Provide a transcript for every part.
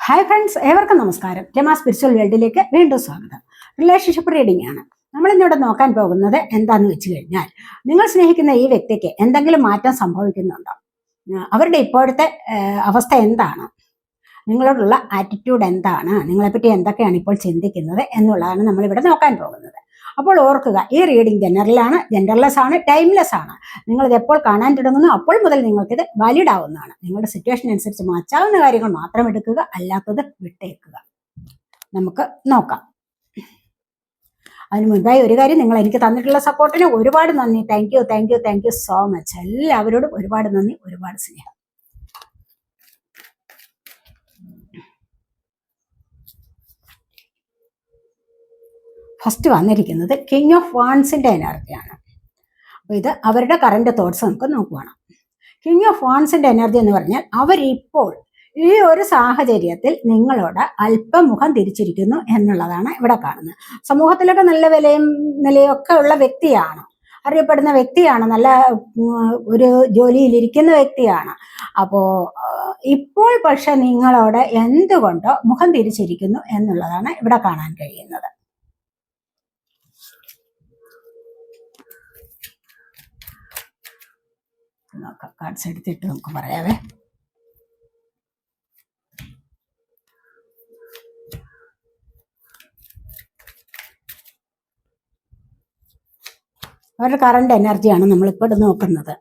Hi friends ഏവർക്കും നമസ്കാരം. Rama spiritual വേൾഡിലേക്ക് വീണ്ടും സ്വാഗതം. റിലേഷൻഷിപ്പ് റീഡിംഗ് ആണ്. നമ്മൾ ഇന്നിവിടെ നോക്കാൻ പോകുന്നത് എന്താന്ന് വെച്ച് കഴിഞ്ഞാൽ നിങ്ങൾ സ്നേഹിക്കുന്ന ഈ വ്യക്തിക്ക് എന്തെങ്കിലും മാറ്റം സംഭവിക്കുന്നുണ്ടോ? അവരുടെ ഇപ്പോഴത്തെ അവസ്ഥ എന്താണ്? നിങ്ങളോടുള്ള ആറ്റിറ്റ്യൂഡ് എന്താണ്? നിങ്ങളെപ്പറ്റി എന്തൊക്കെയാണ് ഇപ്പോൾ ചിന്തിക്കുന്നത് എന്നുള്ളതാണ് നമ്മളിവിടെ നോക്കാൻ പോകുന്നത്. അപ്പോൾ ഓർക്കുക ഈ റീഡിംഗ് ജനറലാണ് ജെൻഡർലെസ് ആണ് ടൈംലെസ് ആണ്. നിങ്ങളിത് എപ്പോൾ കാണാൻ തുടങ്ങുന്നു അപ്പോൾ മുതൽ നിങ്ങൾക്കിത് വാലിഡ് ആവുന്നതാണ്. നിങ്ങളുടെ സിറ്റുവേഷൻ അനുസരിച്ച് മാറ്റാവുന്ന കാര്യങ്ങൾ മാത്രം എടുക്കുക അല്ലാത്തത് വിട്ടേക്കുക. നമുക്ക് നോക്കാം. അതിന് മുൻപായി ഒരു കാര്യം നിങ്ങൾ എനിക്ക് തന്നിട്ടുള്ള സപ്പോർട്ടിന് ഒരുപാട് നന്ദി. Thank you thank you thank you so much എല്ലാവരോടും ഒരുപാട് നന്ദി ഒരുപാട് സ്നേഹം. ഫസ്റ്റ് വന്നിരിക്കുന്നത് കിങ് ഓഫ് വാൺസിന്റെ എനർജിയാണ് അപ്പോൾ ഇത് അവരുടെ കറണ്ട് തോട്ട്സ് നമുക്ക് നോക്കുവാണ്. കിങ് ഓഫ് വാൺസിന്റെ എനർജി എന്ന് പറഞ്ഞാൽ അവരിപ്പോൾ ഈ ഒരു സാഹചര്യത്തിൽ നിങ്ങളോട് അല്പം മുഖം തിരിച്ചിരിക്കുന്നു എന്നുള്ളതാണ് ഇവിടെ കാണുന്നത്. സമൂഹത്തിലൊക്കെ നല്ല വിലയും നിലയും ഒക്കെ ഉള്ള വ്യക്തിയാണ്. അറിയപ്പെടുന്ന വ്യക്തിയാണ്. നല്ല ഒരു ജോലിയിലിരിക്കുന്ന വ്യക്തിയാണ്. അപ്പോൾ ഇപ്പോൾ പക്ഷെ നിങ്ങളോട് എന്തുകൊണ്ടോ മുഖം തിരിച്ചിരിക്കുന്നു എന്നുള്ളതാണ് ഇവിടെ കാണാൻ കഴിയുന്നത്. നോക്കാം. കാർഡ്സ് എടുത്തിട്ട് നമുക്ക് പറയാവേ. അവരുടെ കറണ്ട് എനർജിയാണ് നമ്മളിപ്പോൾ ഇവിടെ നോക്കുന്നത്.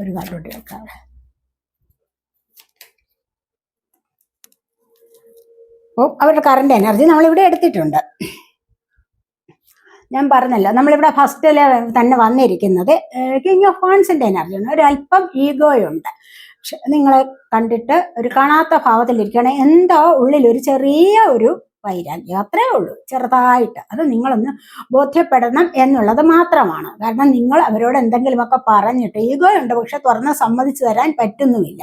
ഒരു കൂടി വെക്കാം അപ്പോൾ അവരുടെ കറണ്ട് എനർജി നമ്മളിവിടെ എടുത്തിട്ടുണ്ട്. ഞാൻ പറഞ്ഞല്ലോ നമ്മളിവിടെ ഫസ്റ്റിൽ തന്നെ വന്നിരിക്കുന്നത് കിങ് ഓഫ് ഫാൻസിന്റെ എനർജിയാണ് ഒരല്പം ഈഗോയുണ്ട് പക്ഷെ നിങ്ങളെ കണ്ടിട്ട് ഒരു കാണാത്ത ഭാവത്തിലിരിക്കുകയാണ്. എന്തോ ഉള്ളിൽ ഒരു ചെറിയ ഒരു വൈരാഗ്യം. അത്രേ ഉള്ളൂ. ചെറുതായിട്ട്. അത് നിങ്ങളൊന്ന് ബോധ്യപ്പെടണം എന്നുള്ളത് മാത്രമാണ്. കാരണം നിങ്ങൾ അവരോട് എന്തെങ്കിലുമൊക്കെ പറഞ്ഞിട്ട് ഈഗോ ഉണ്ട്. പക്ഷെ തുറന്ന് സമ്മതിച്ചു തരാൻ പറ്റുന്നുമില്ല.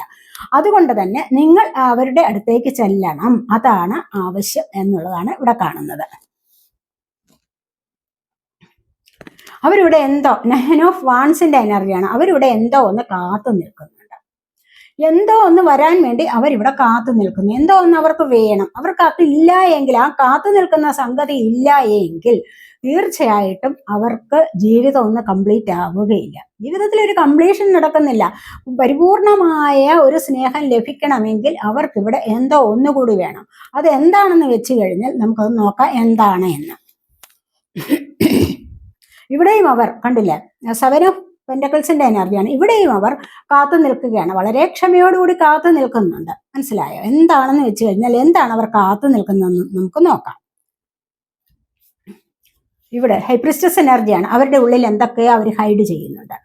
അതുകൊണ്ട് തന്നെ നിങ്ങൾ അവരുടെ അടുത്തേക്ക് ചെല്ലണം. അതാണ് ആവശ്യം എന്നുള്ളതാണ് ഇവിടെ കാണുന്നത്. അവരിവിടെ എന്തോ നഹൻ ഓഫ് വാൺസിന്റെ എനർജിയാണ് അവരിവിടെ എന്തോ ഒന്ന് കാത്തു നിൽക്കുന്നുണ്ട് എന്തോ ഒന്ന് വരാൻ വേണ്ടി അവരിവിടെ കാത്തു നിൽക്കുന്നു. എന്തോ ഒന്ന് അവർക്ക് വേണം. അവർക്ക് അതില്ല എങ്കിൽ ആ കാത്തു നിൽക്കുന്ന സംഗതി ഇല്ല എങ്കിൽ തീർച്ചയായിട്ടും അവർക്ക് ജീവിതം ഒന്ന് കംപ്ലീറ്റ് ആവുകയില്ല. ജീവിതത്തിൽ ഒരു കംപ്ലീഷൻ നടക്കുന്നില്ല. പരിപൂർണമായ ഒരു സ്നേഹം ലഭിക്കണമെങ്കിൽ അവർക്കിവിടെ എന്തോ ഒന്നുകൂടി വേണം. അത് എന്താണെന്ന് വെച്ച് കഴിഞ്ഞാൽ നമുക്കത് നോക്കാം എന്താണ് എന്ന്. ഇവിടെയും അവർ കണ്ടില്ല? ഓഫ് പെൻഡക്കിൾസിന്റെ എനർജിയാണ് ഇവിടെയും അവർ കാത്തു നിൽക്കുകയാണ്. വളരെ ക്ഷമയോടുകൂടി കാത്തു നിൽക്കുന്നുണ്ട്. മനസ്സിലായോ? എന്താണെന്ന് വെച്ച് കഴിഞ്ഞാൽ എന്താണ് അവർ കാത്തു നിൽക്കുന്നതെന്ന് നമുക്ക് നോക്കാം. ഇവിടെ ഹൈപ്രിസ്റ്റസ് എനർജിയാണ് അവരുടെ ഉള്ളിൽ എന്തൊക്കെയോ അവർ ഹൈഡ് ചെയ്യുന്നുണ്ട്.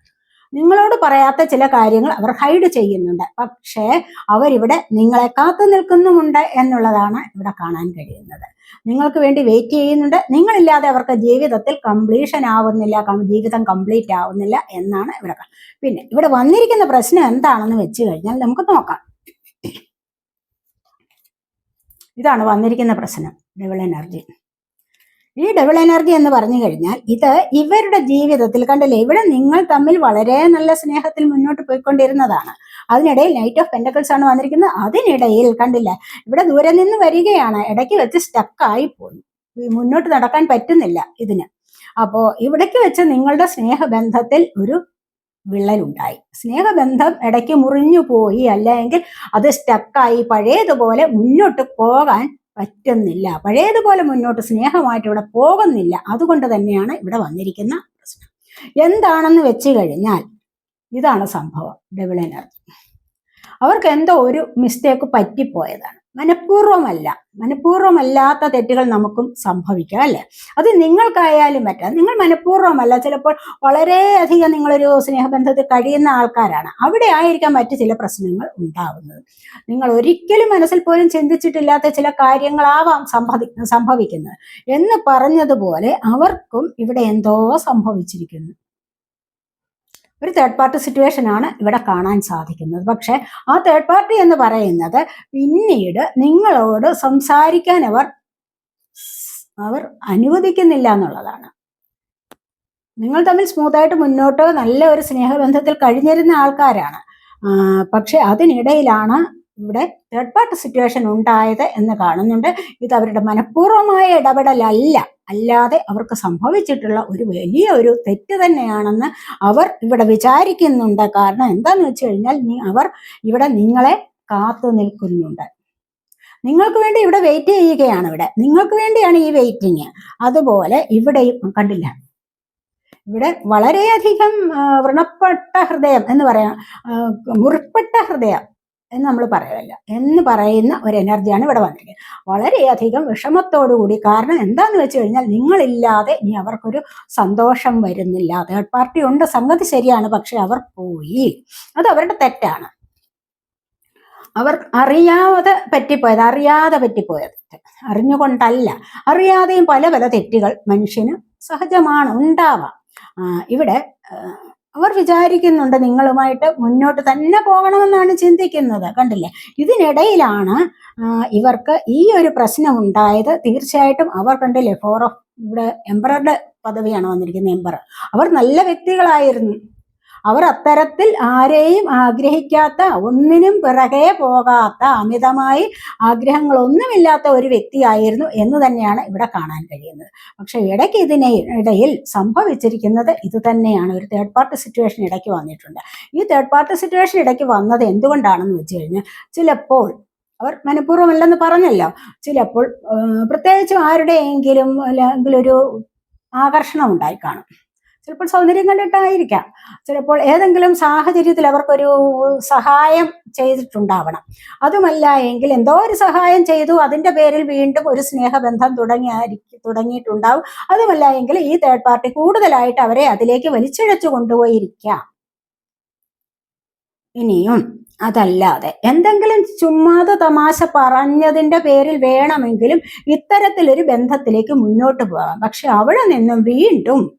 നിങ്ങളോട് പറയാത്ത ചില കാര്യങ്ങൾ അവർ ഹൈഡ് ചെയ്യുന്നുണ്ട്. പക്ഷേ അവരിവിടെ നിങ്ങളെ കാത്തു നിൽക്കുന്നുമുണ്ട് എന്നുള്ളതാണ് ഇവിടെ കാണാൻ കഴിയുന്നത്. നിങ്ങൾക്ക് വേണ്ടി വെയിറ്റ് ചെയ്യുന്നുണ്ട്. നിങ്ങളില്ലാതെ അവർക്ക് ജീവിതത്തിൽ കംപ്ലീഷൻ ആവുന്നില്ല ജീവിതം കംപ്ലീറ്റ് ആവുന്നില്ല എന്നാണ് ഇവിടെ പിന്നെ ഇവിടെ വന്നിരിക്കുന്ന പ്രശ്നം എന്താണെന്ന് വെച്ച് കഴിഞ്ഞാൽ നമുക്ക് നോക്കാം. ഇതാണ് വന്നിരിക്കുന്ന പ്രശ്നം. ഡബിൾ എനർജി ഈ ഡബിൾ എനർജി എന്ന് പറഞ്ഞു കഴിഞ്ഞാൽ ഇത് ഇവരുടെ ജീവിതത്തിൽ കണ്ടില്ലേ ഇവിടെ നിങ്ങൾ തമ്മിൽ വളരെ നല്ല സ്നേഹത്തിൽ മുന്നോട്ട് പോയിക്കൊണ്ടിരുന്നതാണ്. അതിനിടയിൽ നൈറ്റ് ഓഫ് പെൻഡക്കിൾസ് ആണ് വന്നിരിക്കുന്നത്. അതിനിടയിൽ കണ്ടില്ല ഇവിടെ ദൂരെ നിന്ന് വരികയാണ്. ഇടയ്ക്ക് വെച്ച് സ്റ്റക്കായി പോയി. മുന്നോട്ട് നടക്കാൻ പറ്റുന്നില്ല ഇതിന്. അപ്പോ ഇവിടേക്ക് വെച്ച് നിങ്ങളുടെ സ്നേഹബന്ധത്തിൽ ഒരു വിള്ളലുണ്ടായി. സ്നേഹബന്ധം ഇടയ്ക്ക് മുറിഞ്ഞു പോയി അല്ലെങ്കിൽ അത് സ്റ്റക്കായി പഴയതുപോലെ മുന്നോട്ട് പോകാൻ പറ്റുന്നില്ല. പഴയതുപോലെ മുന്നോട്ട് സ്നേഹമായിട്ട് ഇവിടെ പോകുന്നില്ല. അതുകൊണ്ട് തന്നെയാണ് ഇവിടെ വന്നിരിക്കുന്ന പ്രശ്നം. എന്താണെന്ന് വെച്ച് കഴിഞ്ഞാൽ ഇതാണ് സംഭവം. ഡബിൾ എനർജി അവർക്ക് എന്തോ ഒരു മിസ്റ്റേക്ക് പറ്റിപ്പോയതാണ്. മനഃപൂർവമല്ല. മനഃപൂർവമല്ലാത്ത തെറ്റുകൾ നമുക്കും സംഭവിക്കാം അല്ലേ? അത് നിങ്ങൾക്കായാലും പറ്റാം. നിങ്ങൾ മനഃപൂർവമല്ല. ചിലപ്പോൾ വളരെയധികം നിങ്ങളൊരു സ്നേഹബന്ധത്തിൽ കഴിയുന്ന ആൾക്കാരാണ്. അവിടെ ആയിരിക്കാം മറ്റ് ചില പ്രശ്നങ്ങൾ ഉണ്ടാവുന്നത്. നിങ്ങൾ ഒരിക്കലും മനസ്സിൽ പോലും ചിന്തിച്ചിട്ടില്ലാത്ത ചില കാര്യങ്ങളാവാം സംഭവി സംഭവിക്കുന്നത്. എന്ന് പറഞ്ഞതുപോലെ അവർക്കും ഇവിടെ എന്തോ സംഭവിച്ചിരിക്കുന്നു. ഒരു തേർഡ് പാർട്ടി സിറ്റുവേഷൻ ആണ് ഇവിടെ കാണാൻ സാധിക്കുന്നത്. പക്ഷെ ആ തേർഡ് പാർട്ടി എന്ന് പറയുന്നത് പിന്നീട് നിങ്ങളോട് സംസാരിക്കാൻ അവർ അവർ അനുവദിക്കുന്നില്ല എന്നുള്ളതാണ്. നിങ്ങൾ തമ്മിൽ സ്മൂത്തായിട്ട് മുന്നോട്ട് നല്ല ഒരു സ്നേഹബന്ധത്തിൽ കഴിഞ്ഞിരുന്ന ആൾക്കാരാണ്. പക്ഷെ അതിനിടയിലാണ് ഇവിടെ തേർഡ് പാർട്ടി സിറ്റുവേഷൻ ഉണ്ടായത് എന്ന് കാണുന്നുണ്ട്. ഇത് അവരുടെ മനഃപൂർവമായ ഇടപെടലല്ല. അല്ലാതെ അവർക്ക് സംഭവിച്ചിട്ടുള്ള ഒരു വലിയ ഒരു തെറ്റ് തന്നെയാണെന്ന് അവർ ഇവിടെ വിചാരിക്കുന്നുണ്ട്. കാരണം എന്താന്ന് വെച്ച് കഴിഞ്ഞാൽ അവർ ഇവിടെ നിങ്ങളെ കാത്തു നിൽക്കുന്നുണ്ട്. നിങ്ങൾക്ക് വേണ്ടി ഇവിടെ വെയിറ്റ് ചെയ്യുകയാണ് ഇവിടെ. നിങ്ങൾക്ക് വേണ്ടിയാണ് ഈ വെയിറ്റിങ് അതുപോലെ ഇവിടെയും കണ്ടില്ല. ഇവിടെ വളരെയധികം വ്രണപ്പെട്ട ഹൃദയം എന്ന് പറയാം മുറിപ്പെട്ട ഹൃദയം. എന്ന് നമ്മൾ പറയല്ല എന്ന് പറയുന്ന ഒരു എനർജിയാണ് ഇവിടെ വന്നിരിക്കുന്നത്. വളരെയധികം വിഷമത്തോടു കൂടി കാരണം എന്താന്ന് വെച്ച് കഴിഞ്ഞാൽ നിങ്ങളില്ലാതെ ഇനി അവർക്കൊരു സന്തോഷം വരുന്നില്ല. തേർഡ് പാർട്ടി ഉണ്ട് സംഗതി ശരിയാണ് പക്ഷെ അവർ പോയി. അത് അവരുടെ തെറ്റാണ്. അവർ അറിയാതെ പറ്റിപ്പോയത് അറിയാതെ പറ്റിപ്പോയത്. അറിഞ്ഞുകൊണ്ടല്ല. അറിയാതെയും പല പല തെറ്റുകൾ മനുഷ്യന് സഹജമാണ് ഉണ്ടാവാം. ഇവിടെ അവർ വിചാരിക്കുന്നുണ്ട് നിങ്ങളുമായിട്ട് മുന്നോട്ട് തന്നെ പോകണമെന്നാണ് ചിന്തിക്കുന്നത്. കണ്ടില്ലേ? ഇതിനിടയിലാണ് ഇവർക്ക് ഈ ഒരു പ്രശ്നം ഉണ്ടായത്. തീർച്ചയായിട്ടും അവർ കണ്ടില്ലേ ഫോർ ഓഫ് ഇവിടെ എംബറുടെ പദവിയാണ് വന്നിരിക്കുന്നത് എംബർ അവർ നല്ല വ്യക്തികളായിരുന്നു. അവർ അത്തരത്തിൽ ആരെയും ആഗ്രഹിക്കാത്ത ഒന്നിനും പിറകെ പോകാത്ത അമിതമായി ആഗ്രഹങ്ങളൊന്നുമില്ലാത്ത ഒരു വ്യക്തിയായിരുന്നു എന്ന് തന്നെയാണ് ഇവിടെ കാണാൻ കഴിയുന്നത്. പക്ഷെ ഇടയ്ക്ക് ഇതിനെ ഇടയിൽ സംഭവിച്ചിരിക്കുന്നത് ഇത് തന്നെയാണ്. ഒരു തേർഡ് പാർട്ടി സിറ്റുവേഷൻ ഇടയ്ക്ക് വന്നിട്ടുണ്ട്. ഈ തേർഡ് പാർട്ടി സിറ്റുവേഷൻ ഇടയ്ക്ക് വന്നത് എന്തുകൊണ്ടാണെന്ന് വെച്ച് കഴിഞ്ഞാൽ ചിലപ്പോൾ അവർ മനഃപൂർവമല്ലെന്ന് പറഞ്ഞല്ലോ. ചിലപ്പോൾ പ്രത്യേകിച്ചും ആരുടെയെങ്കിലും അല്ലെങ്കിൽ ഒരു ആകർഷണം ഉണ്ടായി കാണും. ചിലപ്പോൾ സൗന്ദര്യം കണ്ടിട്ടായിരിക്കാം. ചിലപ്പോൾ ഏതെങ്കിലും സാഹചര്യത്തിൽ അവർക്കൊരു സഹായം ചെയ്തിട്ടുണ്ടാവണം. അതുമല്ല എങ്കിൽ എന്തോ ഒരു സഹായം ചെയ്തു അതിന്റെ പേരിൽ വീണ്ടും ഒരു സ്നേഹബന്ധം തുടങ്ങിയായിരിക്കും തുടങ്ങിയിട്ടുണ്ടാവും. അതുമല്ല എങ്കിൽ ഈ തേർഡ് പാർട്ടി കൂടുതലായിട്ട് അവരെ അതിലേക്ക് വലിച്ചിഴച്ചു കൊണ്ടുപോയിരിക്കാം. ഇനിയും അതല്ലാതെ എന്തെങ്കിലും ചുമ്മാതെ തമാശ പറഞ്ഞതിന്റെ പേരിൽ വേണമെങ്കിലും ഇത്തരത്തിലൊരു ബന്ധത്തിലേക്ക് മുന്നോട്ട് പോകാം. പക്ഷെ അവിടെ നിന്നും വീണ്ടും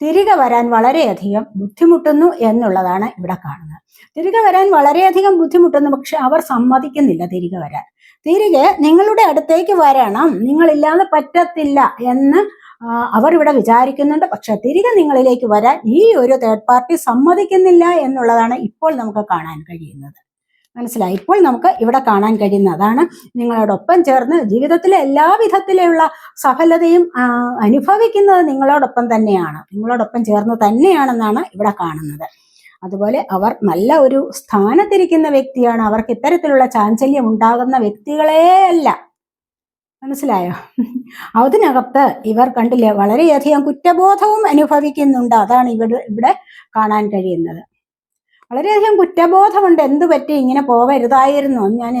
തിരികെ വരാൻ വളരെയധികം ബുദ്ധിമുട്ടുന്നു എന്നുള്ളതാണ് ഇവിടെ കാണുന്നത്. തിരികെ വരാൻ വളരെയധികം ബുദ്ധിമുട്ടുന്നു പക്ഷെ അവർ സമ്മതിക്കുന്നില്ല തിരികെ വരാൻ. തിരികെ നിങ്ങളുടെ അടുത്തേക്ക് വരണം നിങ്ങളില്ലാതെ പറ്റത്തില്ല എന്ന് അവർ ഇവിടെ വിചാരിക്കുന്നുണ്ട്. പക്ഷെ തിരികെ നിങ്ങളിലേക്ക് വരാൻ ഈ ഒരു തേർഡ് പാർട്ടി സമ്മതിക്കുന്നില്ല എന്നുള്ളതാണ് ഇപ്പോൾ നമുക്ക് കാണാൻ കഴിയുന്നത്. മനസ്സിലായി. ഇപ്പോൾ നമുക്ക് ഇവിടെ കാണാൻ കഴിയുന്ന അതാണ് നിങ്ങളോടൊപ്പം ചേർന്ന് ജീവിതത്തിലെ എല്ലാ വിധത്തിലുള്ള സഫലതയും അനുഭവിക്കുന്നത് നിങ്ങളോടൊപ്പം തന്നെയാണ്. നിങ്ങളോടൊപ്പം ചേർന്ന് തന്നെയാണെന്നാണ് ഇവിടെ കാണുന്നത്. അതുപോലെ അവർ നല്ല ഒരു സ്ഥാനത്തിരിക്കുന്ന വ്യക്തിയാണ്. അവർക്ക് ഇത്തരത്തിലുള്ള ചാഞ്ചല്യം ഉണ്ടാകുന്ന വ്യക്തികളേ അല്ല മനസ്സിലായോ? അതിനകത്ത് ഇവർ കണ്ടില്ലേ വളരെയധികം കുറ്റബോധവും അനുഭവിക്കുന്നുണ്ട്. അതാണ് ഇവിടെ ഇവിടെ കാണാൻ കഴിയുന്നത്. വളരെയധികം കുറ്റബോധമുണ്ട്. എന്തു പറ്റി ഇങ്ങനെ പോവരുതായിരുന്നു. ഞാൻ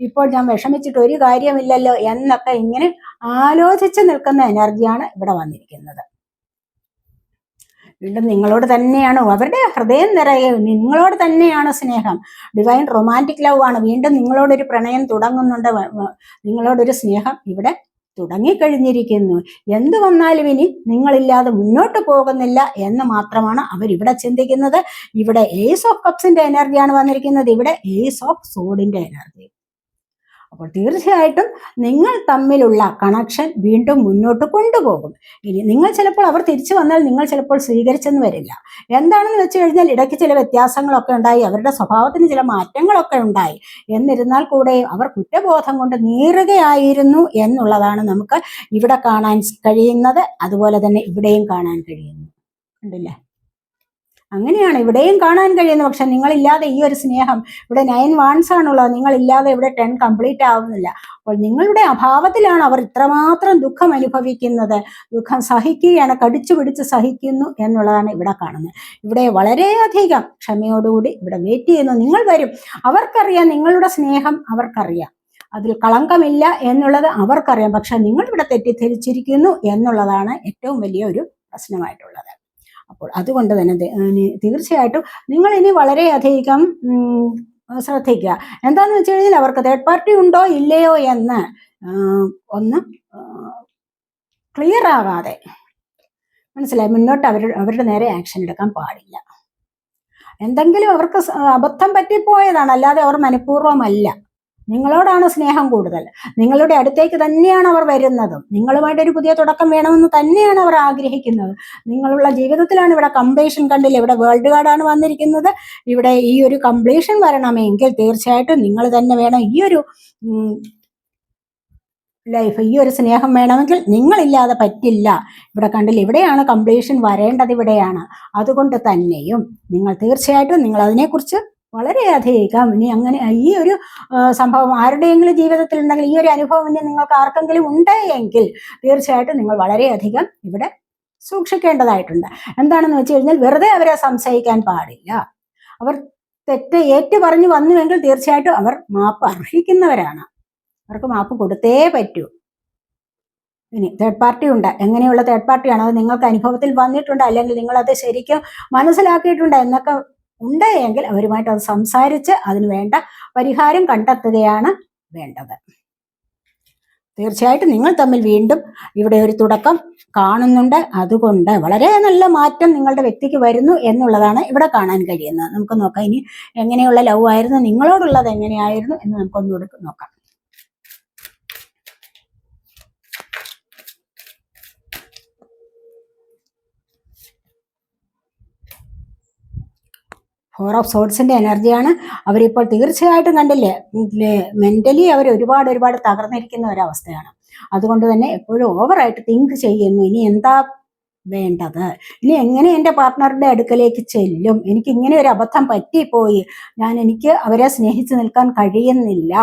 ഇപ്പോൾ ഞാൻ വിഷമിച്ചിട്ട് ഒരു കാര്യമില്ലല്ലോ എന്നൊക്കെ ഇങ്ങനെ ആലോചിച്ച് നിൽക്കുന്ന എനർജിയാണ് ഇവിടെ വന്നിരിക്കുന്നത്. വീണ്ടും നിങ്ങളോട് തന്നെയാണ് അവരുടെ ഹൃദയം നിറയെ നിങ്ങളോട് തന്നെയാണ് സ്നേഹം. ഡിവൈൻ റൊമാന്റിക് ലവ് ആണ്. വീണ്ടും നിങ്ങളോടൊരു പ്രണയം തുടങ്ങുന്നുണ്ട്. നിങ്ങളോടൊരു സ്നേഹം ഇവിടെ തുടങ്ങിക്കഴിഞ്ഞിരിക്കുന്നു. എന്തു വന്നാലും ഇനി നിങ്ങളില്ലാതെ മുന്നോട്ട് പോകുന്നില്ല എന്ന് മാത്രമാണ് അവരിവിടെ ചിന്തിക്കുന്നത്. ഇവിടെ ഏസ് ഓഫ് കപ്സിന്റെ എനർജിയാണ് വന്നിരിക്കുന്നത്. ഇവിടെ ഏസ് ഓഫ് സോഡിന്റെ എനർജി അപ്പോൾ തീർച്ചയായിട്ടും നിങ്ങൾ തമ്മിലുള്ള കണക്ഷൻ വീണ്ടും മുന്നോട്ട് കൊണ്ടുപോകും. ഇനി നിങ്ങൾ ചിലപ്പോൾ അവർ തിരിച്ചു വന്നാൽ നിങ്ങൾ ചിലപ്പോൾ സ്വീകരിച്ചെന്ന് വരില്ല. എന്താണെന്ന് വെച്ച് കഴിഞ്ഞാൽ ഇടയ്ക്ക് ചില വ്യത്യാസങ്ങളൊക്കെ ഉണ്ടായി അവരുടെ സ്വഭാവത്തിന് ചില മാറ്റങ്ങളൊക്കെ ഉണ്ടായി. എന്നിരുന്നാൽ കൂടെ അവർ കുറ്റബോധം കൊണ്ട് നീറുകയായിരുന്നു എന്നുള്ളതാണ് നമുക്ക് ഇവിടെ കാണാൻ കഴിയുന്നത്. അതുപോലെ തന്നെ ഇവിടെയും കാണാൻ കഴിയുന്നു. കണ്ടില്ലേ? അങ്ങനെയാണ്. ഇവിടെയും കാണാൻ കഴിയുന്നത് പക്ഷെ നിങ്ങളില്ലാതെ ഈ ഒരു സ്നേഹം ഇവിടെ നയൻ വാൺസ് ആണുള്ളത്. നിങ്ങളില്ലാതെ ഇവിടെ ടെൻ കംപ്ലീറ്റ് ആവുന്നില്ല. അപ്പോൾ നിങ്ങളുടെ അഭാവത്തിലാണ് അവർ ഇത്രമാത്രം ദുഃഖം അനുഭവിക്കുന്നത്. ദുഃഖം സഹിക്കുകയാണ് കടിച്ചു പിടിച്ച് സഹിക്കുന്നു എന്നുള്ളതാണ് ഇവിടെ കാണുന്നത്. ഇവിടെ വളരെയധികം ക്ഷമയോടുകൂടി ഇവിടെ വെയിറ്റ് ചെയ്യുന്നു. നിങ്ങൾ വരും. അവർക്കറിയാം. നിങ്ങളുടെ സ്നേഹം അവർക്കറിയാം. അതിൽ കളങ്കമില്ല എന്നുള്ളത് അവർക്കറിയാം. പക്ഷെ നിങ്ങൾ ഇവിടെ തെറ്റിദ്ധരിച്ചിരിക്കുന്നു എന്നുള്ളതാണ് ഏറ്റവും വലിയ ഒരു പ്രശ്നമായിട്ടുള്ളത്. അപ്പോൾ അതുകൊണ്ട് തന്നെ തീർച്ചയായിട്ടും നിങ്ങൾ ഇനി വളരെയധികം ശ്രദ്ധിക്കുക. എന്താന്ന് വെച്ച് കഴിഞ്ഞാൽ അവർക്ക് തേർഡ് പാർട്ടി ഉണ്ടോ ഇല്ലയോ എന്ന് ഒന്ന് ക്ലിയർ ആകാതെ മനസ്സിലായി. മുന്നോട്ട് അവർ അവരുടെ നേരെ ആക്ഷൻ എടുക്കാൻ പാടില്ല. എന്തെങ്കിലും അവർക്ക് അബദ്ധം പറ്റിപ്പോയതാണ്. അല്ലാതെ അവർ മനഃപൂർവമല്ല. നിങ്ങളോടാണ് സ്നേഹം കൂടുതൽ. നിങ്ങളുടെ അടുത്തേക്ക് തന്നെയാണ് അവർ വരുന്നതും. നിങ്ങളുമായിട്ടൊരു പുതിയ തുടക്കം വേണമെന്ന് തന്നെയാണ് അവർ ആഗ്രഹിക്കുന്നത്. നിങ്ങളുള്ള ജീവിതത്തിലാണ് ഇവിടെ കംപ്ലീഷൻ കണ്ടില്ല ഇവിടെ വേൾഡ് കാർഡാണ് വന്നിരിക്കുന്നത്. ഇവിടെ ഈ ഒരു കംപ്ലീഷൻ വരണമെങ്കിൽ തീർച്ചയായിട്ടും നിങ്ങൾ തന്നെ വേണം ഈ ഒരു ലൈഫ് ഈ ഒരു സ്നേഹം വേണമെങ്കിൽ നിങ്ങളില്ലാതെ പറ്റില്ല. ഇവിടെ കണ്ടില്ല ഇവിടെയാണ് കംപ്ലീഷൻ വരേണ്ടത് ഇവിടെയാണ്. അതുകൊണ്ട് തന്നെയും നിങ്ങൾ തീർച്ചയായിട്ടും നിങ്ങൾ അതിനെക്കുറിച്ച് വളരെയധികം ഇനി അങ്ങനെ ഈ ഒരു സംഭവം ആരുടെയെങ്കിലും ജീവിതത്തിൽ ഉണ്ടെങ്കിൽ ഈ ഒരു അനുഭവം ഇനി നിങ്ങൾക്ക് ആർക്കെങ്കിലും ഉണ്ടെങ്കിൽ തീർച്ചയായിട്ടും നിങ്ങൾ വളരെയധികം ഇവിടെ സൂക്ഷിക്കേണ്ടതായിട്ടുണ്ട്. എന്താണെന്ന് വെച്ച് കഴിഞ്ഞാൽ വെറുതെ അവരെ സംശയിക്കാൻ പാടില്ല. അവർ തെറ്റ് ഏറ്റു പറഞ്ഞു വന്നുവെങ്കിൽ തീർച്ചയായിട്ടും അവർ മാപ്പ് അർഹിക്കുന്നവരാണ്. അവർക്ക് മാപ്പ് കൊടുത്തേ പറ്റൂ. ഇനി തേർഡ് പാർട്ടി ഉണ്ട്. എങ്ങനെയുള്ള തേർഡ് പാർട്ടിയാണ് അത് നിങ്ങൾക്ക് അനുഭവത്തിൽ വന്നിട്ടുണ്ട് അല്ലെങ്കിൽ നിങ്ങൾ അത് ശരിക്കും മനസ്സിലാക്കിയിട്ടുണ്ട് എന്നൊക്കെ ഉണ്ട് എങ്കിൽ അവരുമായിട്ട് അത് സംസാരിച്ച് അതിന് വേണ്ട പരിഹാരം കണ്ടെത്തുകയാണ് വേണ്ടത്. തീർച്ചയായിട്ടും നിങ്ങൾ തമ്മിൽ വീണ്ടും ഇവിടെ ഒരു തുടക്കം കാണുന്നുണ്ട്. അതുകൊണ്ട് വളരെ നല്ല മാറ്റം നിങ്ങളുടെ വ്യക്തിക്ക് വരുന്നു എന്നുള്ളതാണ് ഇവിടെ കാണാൻ കഴിയുന്നത്. നമുക്ക് നോക്കാം ഇനി എങ്ങനെയുള്ള ലവ് ആയിരുന്നു നിങ്ങളോടുള്ളത് എങ്ങനെയായിരുന്നു എന്ന് നമുക്കൊന്നുകൂടി നോക്കാം. ഫോർ ഓഫ് സോഡ്സിന്റെ എനർജിയാണ് അവരിപ്പോൾ തീർച്ചയായിട്ടും കണ്ടില്ലേ മെന്റലി അവർ ഒരുപാട് ഒരുപാട് തകർന്നിരിക്കുന്ന ഒരവസ്ഥയാണ്. അതുകൊണ്ട് തന്നെ എപ്പോഴും ഓവറായിട്ട് തിങ്ക് ചെയ്യുന്നു. ഇനി എന്താ വേണ്ടത്? ഇനി എങ്ങനെ എന്റെ പാർട്ട്ണറുടെ അടുക്കലേക്ക് ചെല്ലും? എനിക്ക് ഇങ്ങനെ ഒരു അബദ്ധം പറ്റിപ്പോയി. ഞാൻ എനിക്ക് അവരെ സ്നേഹിച്ചു നിൽക്കാൻ കഴിയുന്നില്ല.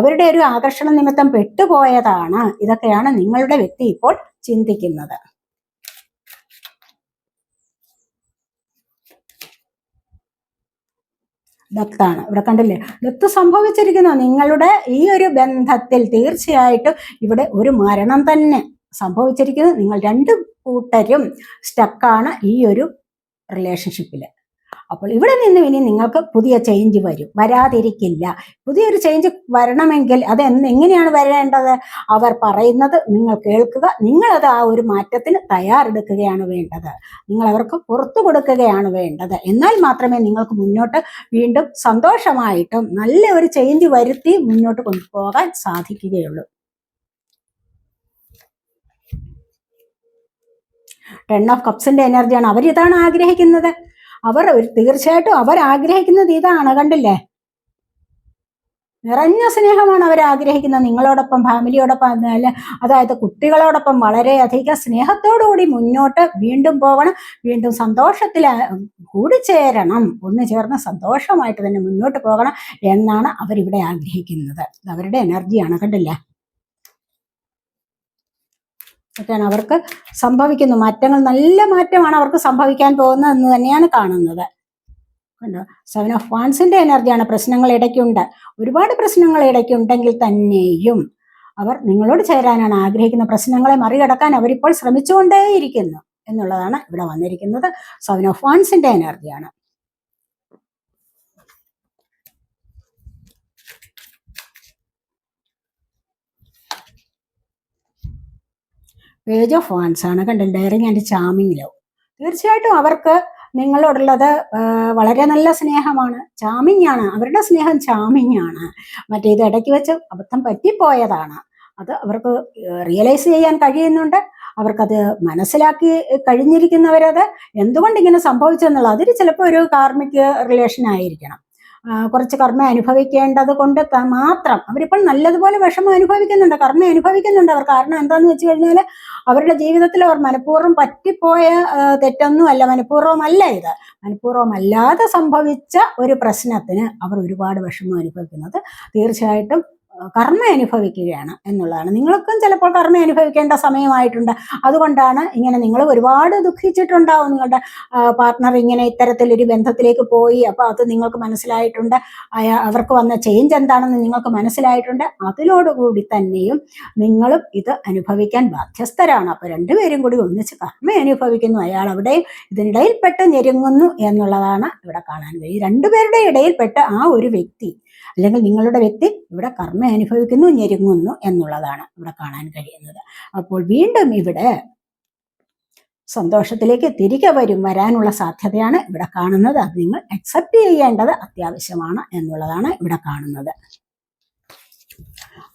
അവരുടെ ഒരു ആകർഷണ നിമിത്തം പെട്ടുപോയതാണ്. ഇതൊക്കെയാണ് നിങ്ങളുടെ വ്യക്തി ഇപ്പോൾ ചിന്തിക്കുന്നത്. ഡെത്താണ് ഇവിടെ കണ്ടില്ലേ? ഡെത്ത് സംഭവിച്ചിരിക്കുന്ന നിങ്ങളുടെ ഈ ഒരു ബന്ധത്തിൽ തീർച്ചയായിട്ടും ഇവിടെ ഒരു മരണം തന്നെ സംഭവിച്ചിരിക്കുന്നു. നിങ്ങൾ രണ്ട് കൂട്ടരും സ്റ്റക്കാണ് ഈ ഒരു റിലേഷൻഷിപ്പിൽ അപ്പോൾ ഇവിടെ നിന്ന് ഇനി നിങ്ങൾക്ക് പുതിയ ചേഞ്ച് വരും. വരാതിരിക്കില്ല. പുതിയൊരു ചേഞ്ച് വരണമെങ്കിൽ അത് എങ്ങനെയാണ് വരേണ്ടത്? അവർ പറയുന്നത് നിങ്ങൾ കേൾക്കുക. നിങ്ങളത് ആ ഒരു മാറ്റത്തിന് തയ്യാറെടുക്കുകയാണ് വേണ്ടത്. നിങ്ങൾ അവർക്ക് പുറത്തു കൊടുക്കുകയാണ് വേണ്ടത്. എന്നാൽ മാത്രമേ നിങ്ങൾക്ക് മുന്നോട്ട് വീണ്ടും സന്തോഷമായിട്ടും നല്ല ഒരു ചേഞ്ച് വരുത്തി മുന്നോട്ട് കൊണ്ടുപോകാൻ സാധിക്കുകയുള്ളൂ. ടെൻ ഓഫ് കപ്സിന്റെ എനർജിയാണ് അവരിതാണ് ആഗ്രഹിക്കുന്നത്. അവർ തീർച്ചയായിട്ടും അവരാഗ്രഹിക്കുന്നത് ഇതാണ് കണ്ടില്ലേ? നിറഞ്ഞ സ്നേഹമാണ് അവർ ആഗ്രഹിക്കുന്നത്. നിങ്ങളോടൊപ്പം ഫാമിലിയോടൊപ്പം അല്ല അതായത് കുട്ടികളോടൊപ്പം വളരെയധികം സ്നേഹത്തോടുകൂടി മുന്നോട്ട് വീണ്ടും പോകണം വീണ്ടും സന്തോഷത്തിൽ കൂടിച്ചേരണം ഒന്ന് ചേർന്ന് സന്തോഷമായിട്ട് തന്നെ മുന്നോട്ട് പോകണം എന്നാണ് അവരിവിടെ ആഗ്രഹിക്കുന്നത്. അവരുടെ എനർജിയാണ് കണ്ടില്ലേ? ഒക്കെയാണ് അവർക്ക് സംഭവിക്കുന്നു. മാറ്റങ്ങൾ നല്ല മാറ്റമാണ് അവർക്ക് സംഭവിക്കാൻ പോകുന്നത് എന്ന് തന്നെയാണ് കാണുന്നത്. കണ്ടോ? സെവൻ ഓഫ് വാൻസിന്റെ എനർജിയാണ്. പ്രശ്നങ്ങൾ ഇടയ്ക്കുണ്ട്. ഒരുപാട് പ്രശ്നങ്ങൾ ഇടയ്ക്കുണ്ടെങ്കിൽ തന്നെയും അവർ നിങ്ങളോട് ചേരാനാണ് ആഗ്രഹിക്കുന്ന പ്രശ്നങ്ങളെ മറികടക്കാൻ അവരിപ്പോൾ ശ്രമിച്ചുകൊണ്ടേയിരിക്കുന്നു എന്നുള്ളതാണ് ഇവിടെ വന്നിരിക്കുന്നത്. സെവൻ ഓഫ് വാൻസിന്റെ എനർജിയാണ്. പേജ് ഓഫ് വാൻസ് ആണ്. കണ്ടത് ഡയറിങ് ആൻഡ് ചാമിങ് ലവ് തീർച്ചയായിട്ടും അവർക്ക് നിങ്ങളോടുള്ളത് വളരെ നല്ല സ്നേഹമാണ്. ചാമിങ് ആണ് അവരുടെ സ്നേഹം ചാമിങ് ആണ് മറ്റേ ഇത് ഇടയ്ക്ക് വെച്ച് അബദ്ധം പറ്റിപ്പോയതാണ്. അത് അവർക്ക് റിയലൈസ് ചെയ്യാൻ കഴിയുന്നുണ്ട്. അവർക്കത് മനസ്സിലാക്കി കഴിഞ്ഞിരിക്കുന്നവരത് എന്തുകൊണ്ട് ഇങ്ങനെ സംഭവിച്ചെന്നുള്ളത്. അതിൽ ചിലപ്പോൾ ഒരു കാർമിക് റിലേഷൻ ആയിരിക്കണം. കുറച്ച് കർമ്മ അനുഭവിക്കേണ്ടത് കൊണ്ട് മാത്രം അവരിപ്പോൾ നല്ലതുപോലെ വിഷമം അനുഭവിക്കുന്നുണ്ട് കർമ്മ അനുഭവിക്കുന്നുണ്ട്. അവർ കാരണം എന്താണെന്ന് വെച്ച് കഴിഞ്ഞാൽ അവരുടെ ജീവിതത്തിൽ അവർ മനഃപൂർവം പറ്റിപ്പോയ തെറ്റൊന്നും അല്ല മനഃപൂർവമല്ല ഇത്. മനഃപൂർവമല്ലാതെ സംഭവിച്ച ഒരു പ്രശ്നത്തിന് അവർ ഒരുപാട് വിഷമം അനുഭവിക്കുന്നത്. തീർച്ചയായിട്ടും കർമ്മ അനുഭവിക്കുകയാണ് എന്നുള്ളതാണ്. നിങ്ങൾക്കും ചിലപ്പോൾ കർമ്മ അനുഭവിക്കേണ്ട സമയമായിട്ടുണ്ട്. അതുകൊണ്ടാണ് ഇങ്ങനെ നിങ്ങൾ ഒരുപാട് ദുഃഖിച്ചിട്ടുണ്ടാവും. നിങ്ങളുടെ പാർട്ട്ണർ ഇങ്ങനെ ഇത്തരത്തിലൊരു ബന്ധത്തിലേക്ക് പോയി. അപ്പോൾ അത് നിങ്ങൾക്ക് മനസ്സിലായിട്ടുണ്ട്. അവർക്ക് വന്ന ചേഞ്ച് എന്താണെന്ന് നിങ്ങൾക്ക് മനസ്സിലായിട്ടുണ്ട്. അതിനോടുകൂടി തന്നെയും നിങ്ങളും ഇത് അനുഭവിക്കാൻ ബാധ്യസ്ഥരാണ്. അപ്പോൾ രണ്ടുപേരും കൂടി ഒന്നിച്ച് കർമ്മ അനുഭവിക്കുന്നു അയാൾ അവിടെ ഇതിനിടയിൽപ്പെട്ട് ഞെരുങ്ങുന്നു എന്നുള്ളതാണ് ഇവിടെ കാണാൻ കഴിയും രണ്ടുപേരുടെ ഇടയിൽപ്പെട്ട് ആ ഒരു വ്യക്തി അല്ലെങ്കിൽ നിങ്ങളുടെ വ്യക്തി ഇവിടെ കർമ്മ അനുഭവിക്കുന്നു ഞെരുങ്ങുന്നു എന്നുള്ളതാണ് ഇവിടെ കാണാൻ കഴിയുന്നത്. അപ്പോൾ വീണ്ടും ഇവിടെ സന്തോഷത്തിലേക്ക് തിരികെ വരും വരാനുള്ള സാധ്യതയാണ് ഇവിടെ കാണുന്നത്. അത് നിങ്ങൾ അക്സെപ്റ്റ് ചെയ്യേണ്ടത് അത്യാവശ്യമാണ് എന്നുള്ളതാണ് ഇവിടെ കാണുന്നത്.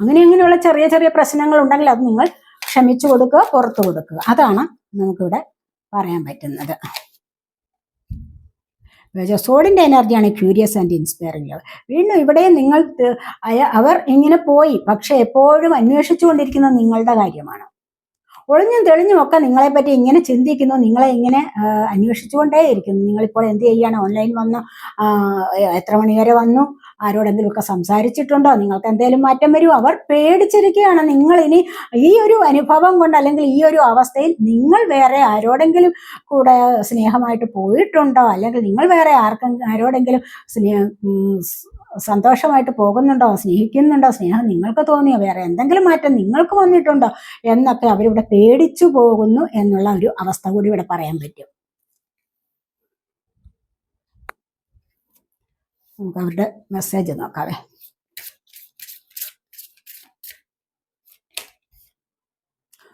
അങ്ങനെ അങ്ങനെയുള്ള ചെറിയ ചെറിയ പ്രശ്നങ്ങൾ ഉണ്ടെങ്കിൽ അത് നിങ്ങൾ ക്ഷമിച്ചു കൊടുക്കുക പുറത്തു കൊടുക്കുക. അതാണ് നമുക്കിവിടെ പറയാൻ പറ്റുന്നത്. സോഡിന്റെ എനർജിയാണ് ക്യൂരിയസ് ആൻഡ് ഇൻസ്പയറിംഗ് ലവ് വീണ്ടും ഇവിടെ നിങ്ങൾ അവർ ഇങ്ങനെ പോയി. പക്ഷെ എപ്പോഴും അന്വേഷിച്ചുകൊണ്ടിരിക്കുന്നത് നിങ്ങളുടെ കാര്യമാണ്. ഒളിഞ്ഞും തെളിഞ്ഞും ഒക്കെ നിങ്ങളെ പറ്റി ഇങ്ങനെ ചിന്തിക്കുന്നു. നിങ്ങളെ ഇങ്ങനെ അന്വേഷിച്ചുകൊണ്ടേയിരിക്കുന്നു. നിങ്ങളിപ്പോൾ എന്ത് ചെയ്യാണ് ഓൺലൈൻ വന്നു എത്ര മണി വരെ വന്നു? ആരോടെങ്കിലും ഒക്കെ സംസാരിച്ചിട്ടുണ്ടോ? നിങ്ങൾക്ക് എന്തെങ്കിലും മാറ്റം വരുമോ അവർ പേടിച്ചിരിക്കുകയാണ്. നിങ്ങൾ ഇനി ഈ ഒരു അനുഭവം കൊണ്ട് അല്ലെങ്കിൽ ഈ ഒരു അവസ്ഥയിൽ നിങ്ങൾ വേറെ ആരോടെങ്കിലും കൂടെ സ്നേഹമായിട്ട് പോയിട്ടുണ്ടോ? അല്ലെങ്കിൽ നിങ്ങൾ വേറെ ആർക്കും ആരോടെങ്കിലും സ്നേഹ സന്തോഷമായിട്ട് പോകുന്നുണ്ടോ? സ്നേഹിക്കുന്നുണ്ടോ? സ്നേഹം നിങ്ങൾക്ക് തോന്നിയോ? വേറെ എന്തെങ്കിലും മാറ്റം നിങ്ങൾക്ക് വന്നിട്ടുണ്ടോ? എന്നൊക്കെ അവരിവിടെ പേടിച്ചു പോകുന്നു എന്നുള്ള ഒരു അവസ്ഥ കൂടി ഇവിടെ പറയാൻ പറ്റും. നമുക്ക് അവരുടെ മെസ്സേജ് നോക്കാവേ.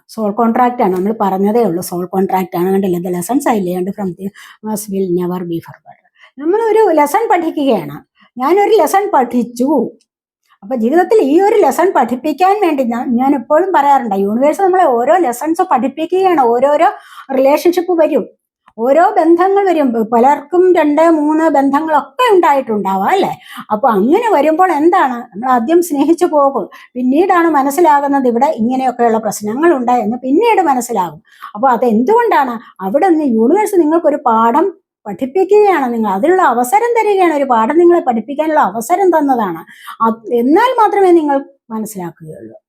സോൾ കോൺട്രാക്റ്റ് ആണ്. നമ്മൾ പറഞ്ഞതേ ഉള്ളൂ. സോൾ കോൺട്രാക്റ്റ് ആണ്. കണ്ടില്ല? The lessons I learned from the muse will never be forward നമ്മളൊരു ലെസൺ പഠിക്കുകയാണ്. ഞാനൊരു ലെസൺ പഠിച്ചു. അപ്പൊ ജീവിതത്തിൽ ഈ ഒരു ലെസൺ പഠിപ്പിക്കാൻ വേണ്ടി ഞാൻ ഞാൻ എപ്പോഴും പറയാറുണ്ട്. യൂണിവേഴ്സ് നമ്മളെ ഓരോ ലെസൺസ് പഠിപ്പിക്കുകയാണ്. ഓരോരോ റിലേഷൻഷിപ്പ് വരും. ഓരോ ബന്ധങ്ങൾ വരും പലർക്കും രണ്ട് മൂന്ന് ബന്ധങ്ങളൊക്കെ ഉണ്ടായിട്ടുണ്ടാവാം അല്ലേ? അപ്പൊ അങ്ങനെ വരുമ്പോൾ എന്താണ്? നമ്മൾ ആദ്യം സ്നേഹിച്ചു പോകും. പിന്നീടാണ് മനസ്സിലാകുന്നത് ഇവിടെ ഇങ്ങനെയൊക്കെയുള്ള പ്രശ്നങ്ങളുണ്ട് എന്ന് പിന്നീട് മനസ്സിലാകും. അപ്പോൾ അതെന്തുകൊണ്ടാണ്? അവിടെ നിന്ന് യൂണിവേഴ്സ് നിങ്ങൾക്കൊരു പാഠം പഠിപ്പിക്കുകയാണ് നിങ്ങൾ. അതിനുള്ള അവസരം തരികയാണ്. ഒരു പാഠം നിങ്ങളെ പഠിപ്പിക്കാനുള്ള അവസരം തന്നതാണ്. എന്നാൽ മാത്രമേ നിങ്ങൾ മനസ്സിലാക്കുകയുള്ളൂ.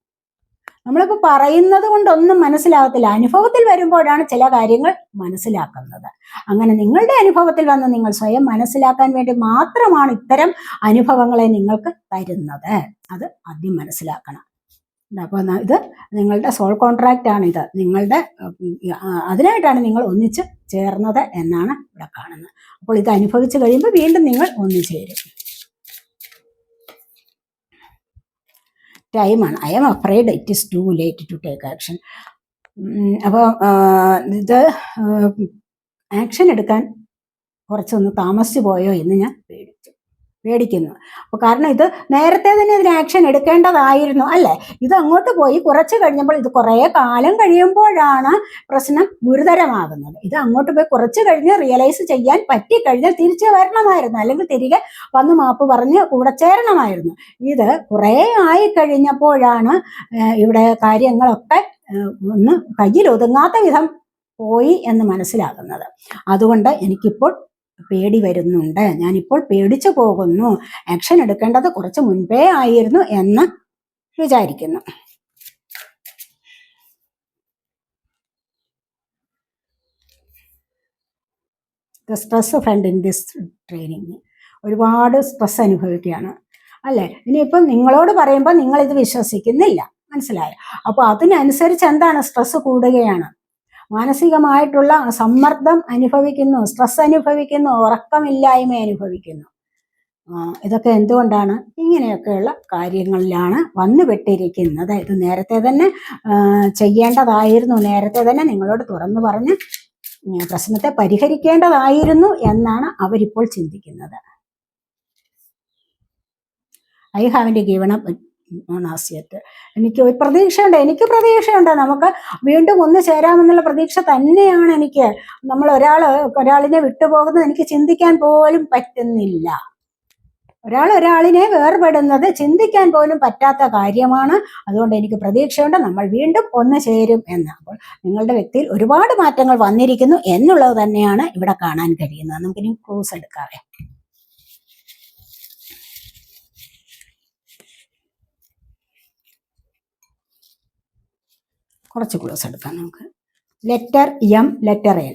നമ്മളിപ്പോൾ പറയുന്നത് കൊണ്ടൊന്നും മനസ്സിലാകത്തില്ല അനുഭവത്തിൽ വരുമ്പോഴാണ് ചില കാര്യങ്ങൾ മനസ്സിലാക്കുന്നത്. അങ്ങനെ നിങ്ങളുടെ അനുഭവത്തിൽ വന്ന് നിങ്ങൾ സ്വയം മനസ്സിലാക്കാൻ വേണ്ടി മാത്രമാണ് ഇത്തരം അനുഭവങ്ങളെ നിങ്ങൾക്ക് തരുന്നത്. അത് ആദ്യം മനസ്സിലാക്കണം. അപ്പോൾ ഇത് നിങ്ങളുടെ സോൾ കോൺട്രാക്റ്റ് ആണ് ഇത്. നിങ്ങളുടെ അതിനായിട്ടാണ് നിങ്ങൾ ഒന്നിച്ച് ചേർന്നത് എന്നാണ് ഇവിടെ കാണുന്നത്. അപ്പോൾ ഇത് അനുഭവിച്ചു കഴിയുമ്പോൾ വീണ്ടും നിങ്ങൾ ഒന്നിച്ചേരും. ടൈമാണ്. I'm afraid it is too late to take action അപ്പോൾ ഇത് ആക്ഷൻ എടുക്കാൻ കുറച്ചൊന്ന് താമസിച്ചു പോയോ എന്ന് ഞാൻ പേടിച്ചു. പേടിക്കുന്നു അപ്പോൾ കാരണം ഇത് നേരത്തെ തന്നെ ഇതിന് ആക്ഷൻ എടുക്കേണ്ടതായിരുന്നു അല്ലേ? ഇത് അങ്ങോട്ട് പോയി കുറച്ച് കഴിഞ്ഞപ്പോൾ ഇത് കുറേ കാലം കഴിയുമ്പോഴാണ് പ്രശ്നം ഗുരുതരമാകുന്നത്. ഇത് അങ്ങോട്ട് പോയി കുറച്ച് കഴിഞ്ഞ് റിയലൈസ് ചെയ്യാൻ പറ്റിക്കഴിഞ്ഞാൽ തിരിച്ചു വരണമായിരുന്നു. അല്ലെങ്കിൽ തിരികെ വന്ന് മാപ്പ് പറഞ്ഞ് കൂടെ ചേരണമായിരുന്നു. ഇത് കുറേ ആയി കഴിഞ്ഞപ്പോഴാണ് ഇവിടെ കാര്യങ്ങളൊക്കെ ഒന്ന് കയ്യിൽ ഒതുങ്ങാത്ത വിധം പോയി എന്ന് മനസ്സിലാകുന്നത്. അതുകൊണ്ട് എനിക്കിപ്പോൾ പേടി വരുന്നുണ്ട്. ഞാനിപ്പോൾ പേടിച്ചു പോകുന്നു. ആക്ഷൻ എടുക്കേണ്ടത് കുറച്ച് മുൻപേ ആയിരുന്നു എന്ന് വിചാരിക്കുന്നു. The stress front in this training ഒരുപാട് സ്ട്രെസ് അനുഭവിക്കുകയാണ് അല്ലേ? ഇനിയിപ്പം നിങ്ങളോട് പറയുമ്പോൾ നിങ്ങളിത് വിശ്വസിക്കുന്നില്ല. മനസ്സിലായോ? അപ്പോൾ അതിനനുസരിച്ച് എന്താണ് സ്ട്രെസ് കൂടുകയാണ്? മാനസികമായിട്ടുള്ള സമ്മർദ്ദം അനുഭവിക്കുന്നു സ്ട്രെസ് അനുഭവിക്കുന്നു ഉറക്കമില്ലായ്മ അനുഭവിക്കുന്നു. ഇതൊക്കെ എന്തുകൊണ്ടാണ് ഇങ്ങനെയൊക്കെയുള്ള കാര്യങ്ങളിലാണ് വന്നു പെട്ടിരിക്കുന്നത് ഇത് നേരത്തെ തന്നെ ചെയ്യേണ്ടതായിരുന്നു. നേരത്തെ തന്നെ നിങ്ങളോട് തുറന്നു പറഞ്ഞ് പ്രശ്നത്തെ പരിഹരിക്കേണ്ടതായിരുന്നു എന്നാണ് അവരിപ്പോൾ ചിന്തിക്കുന്നത്. I haven't given up as yet എനിക്ക് ഒരു പ്രതീക്ഷയുണ്ട്. എനിക്ക് പ്രതീക്ഷയുണ്ട്. നമുക്ക് വീണ്ടും ഒന്ന് ചേരാമെന്നുള്ള പ്രതീക്ഷ തന്നെയാണ് എനിക്ക്. നമ്മൾ ഒരാൾ ഒരാളിനെ വിട്ടുപോകുന്നത് എനിക്ക് ചിന്തിക്കാൻ പോലും പറ്റുന്നില്ല. ഒരാൾ ഒരാളിനെ വേർപെടുന്നത് ചിന്തിക്കാൻ പോലും പറ്റാത്ത കാര്യമാണ്. അതുകൊണ്ട് എനിക്ക് പ്രതീക്ഷയുണ്ട്. നമ്മൾ വീണ്ടും ഒന്ന് ചേരും എന്ന്. അപ്പോൾ നിങ്ങളുടെ വ്യക്തിയിൽ ഒരുപാട് മാറ്റങ്ങൾ വന്നിരിക്കുന്നു എന്നുള്ളത് തന്നെയാണ് ഇവിടെ കാണാൻ കഴിയുന്നത്. നമുക്കിനി ക്രൂസ് എടുക്കാവേ കുറച്ച് ക്ലോസ് എടുക്കാം നമുക്ക്. Letter M letter N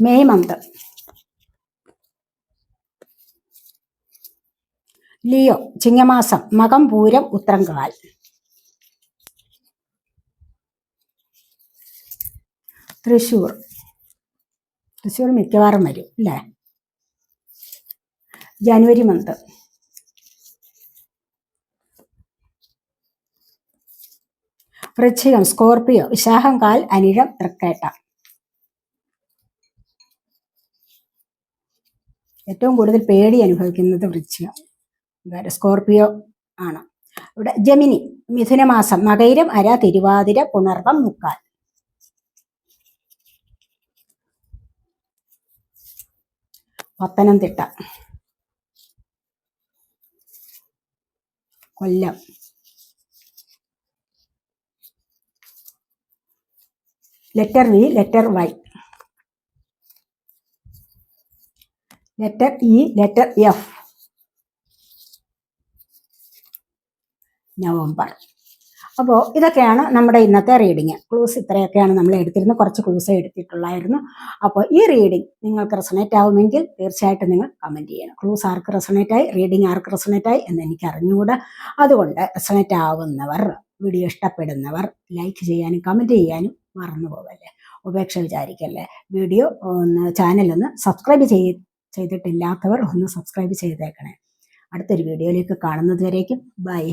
May month. Leo ചിങ്ങമാസം മകം പൂരം ഉത്രങ്കാൽ. തൃശൂർ തൃശ്ശൂർ മിക്കവാറും വരും അല്ലേ? ജനുവരി മന്ത്. വൃശ്ചികം സ്കോർപിയോ വിശാഖം കാൽ അനിഴം തൃക്കേട്ട. ഏറ്റവും കൂടുതൽ പേടി അനുഭവിക്കുന്നത് വൃശ്ചികം. സ്കോർപ്പിയോ ആണ്. ഇവിടെ ജമിനി മിഥുനമാസം മകൈരം അര തിരുവാതിര പുണർവം മുക്കാൽ. Pathanamthitta. Kollam. Letter V letter Y letter E letter F November. അപ്പോൾ ഇതൊക്കെയാണ് നമ്മുടെ ഇന്നത്തെ റീഡിങ് ക്ലൂസ് ഇത്രയൊക്കെയാണ് നമ്മൾ എടുത്തിരുന്നത്. കുറച്ച് ക്ലൂസ് എടുത്തിട്ടുള്ളായിരുന്നു. അപ്പോൾ ഈ റീഡിങ് നിങ്ങൾക്ക് റെസണേറ്റ് ആവുമെങ്കിൽ തീർച്ചയായിട്ടും നിങ്ങൾ കമന്റ് ചെയ്യണം. ക്ലൂസ് ആർക്ക് റെസണേറ്റ് ആയി? റീഡിങ് ആർക്ക് റെസണേറ്റ് ആയി? എന്ന് എനിക്ക് അറിഞ്ഞുകൂടാ. അതുകൊണ്ട് റെസണേറ്റ് ആവുന്നവർ വീഡിയോ ഇഷ്ടപ്പെടുന്നവർ ലൈക്ക് ചെയ്യാനും കമന്റ് ചെയ്യാനും മറന്നു പോകല്ലേ ഉപേക്ഷ വിചാരിക്കല്ലേ? വീഡിയോ ഒന്ന് ചാനലൊന്ന് സബ്സ്ക്രൈബ് ചെയ് ചെയ്തിട്ടില്ലാത്തവർ ഒന്ന് സബ്സ്ക്രൈബ് ചെയ്തേക്കണേ. അടുത്തൊരു വീഡിയോയിലേക്ക് കാണുന്നതുവരേക്കും ബൈ.